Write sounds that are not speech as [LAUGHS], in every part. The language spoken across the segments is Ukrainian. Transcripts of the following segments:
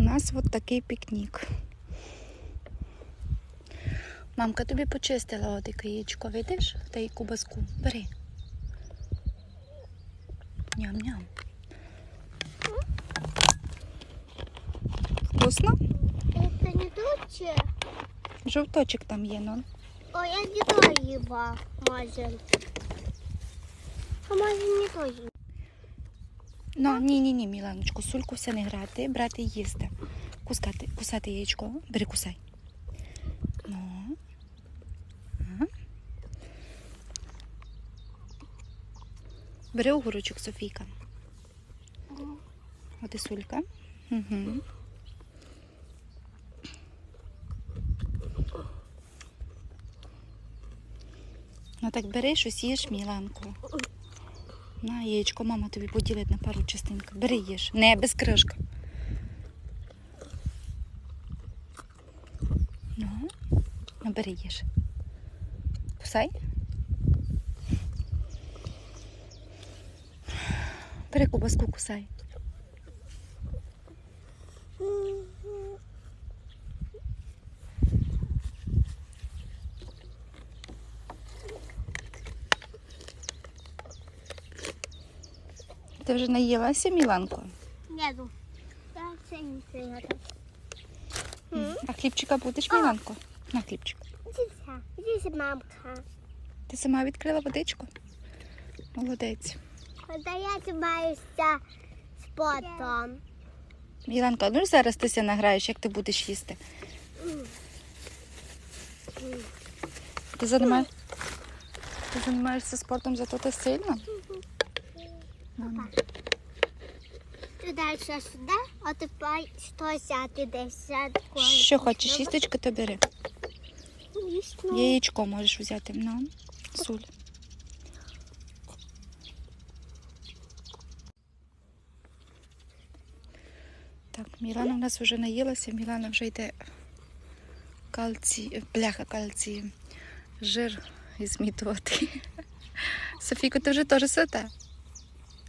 у нас от такий пікнік. Мамка тобі почистила от яєчко, видиш? Та й кубаску. Бери. Ням-ням. Вкусно? Это не лучше? Жовточок там є, ну. О, я не то его, может. А может не то его. Ну, ні, ні, ні, Міланочку, сульку все не грати, брати їсти. Кускати, кусати яєчко. Бери, кусай. Ну. Ага. Бери огурочок, Софійка. От і сулька. Угу. Ну так бери щось їж, Міланку. На яєчко, мама тобі поділить на пару частинок. Бери їж. Не без кришка. Ну, ну бери їж. Кусай. Бери кубаску, кусай. Ти вже наїлася, Міланко? Не. А хлібчика будеш, Міланко? На хлібчик. Здесь мамка. Ти сама відкрила водичку? Молодець. Когда я занимаюсь спортом. Міланка, ну ж зараз ти ся награєш, як ти будеш їсти. Ти займаєшся спортом, зато ти сильна? Мама. Ти далі сюди, а тепер 110 Що хочеш, їсточки, то бери. Їсти. Яєчко можеш взяти. Ну, суль. Так, Мілана в нас вже наїлася, Мілана вже йде кальцій, бляха кальцій, жир змітувати. [LAUGHS] Софійко, ти вже теж сита?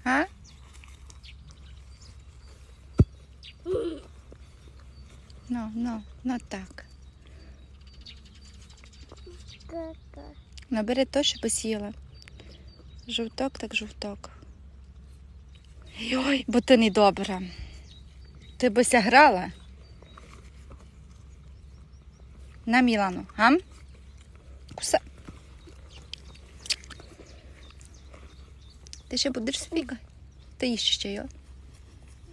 А? Ну, ну, ну так. Набери то, що посіяла. Жовток, так жовток. Йой, бо ти не добра. Ти бися грала? На Мілану, гам? Куса. Ти ще будеш спіка? Ти їсть ще його.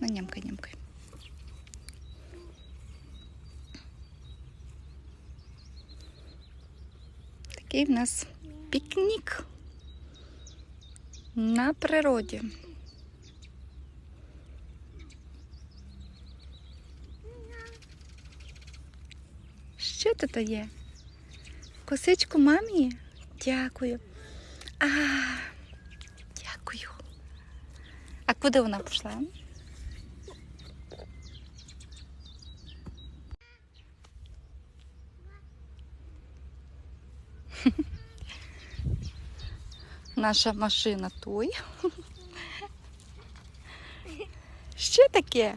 Ну, нямкай, нямкай. Такий в нас пікнік на природі. Що тут є? Косичку мамі? Дякую. А. А куди вона пішла? [LAUGHS] Наша машина той. [LAUGHS] Що таке?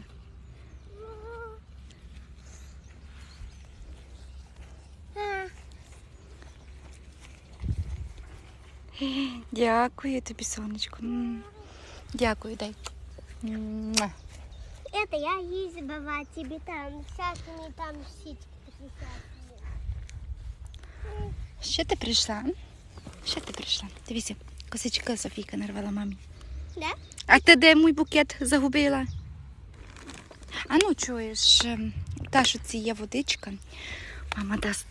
Дякую тобі, сонечко. Дякую, дай. Это я ей забывать тебе там, всякими там всякие. Що ти прийшла? Що ти прийшла? Дивіться, косичка Софійка нарвала мамі. Да? А ти де мій букет загубила? А ну чуєш, ем, та що це є водичка. Мама дасть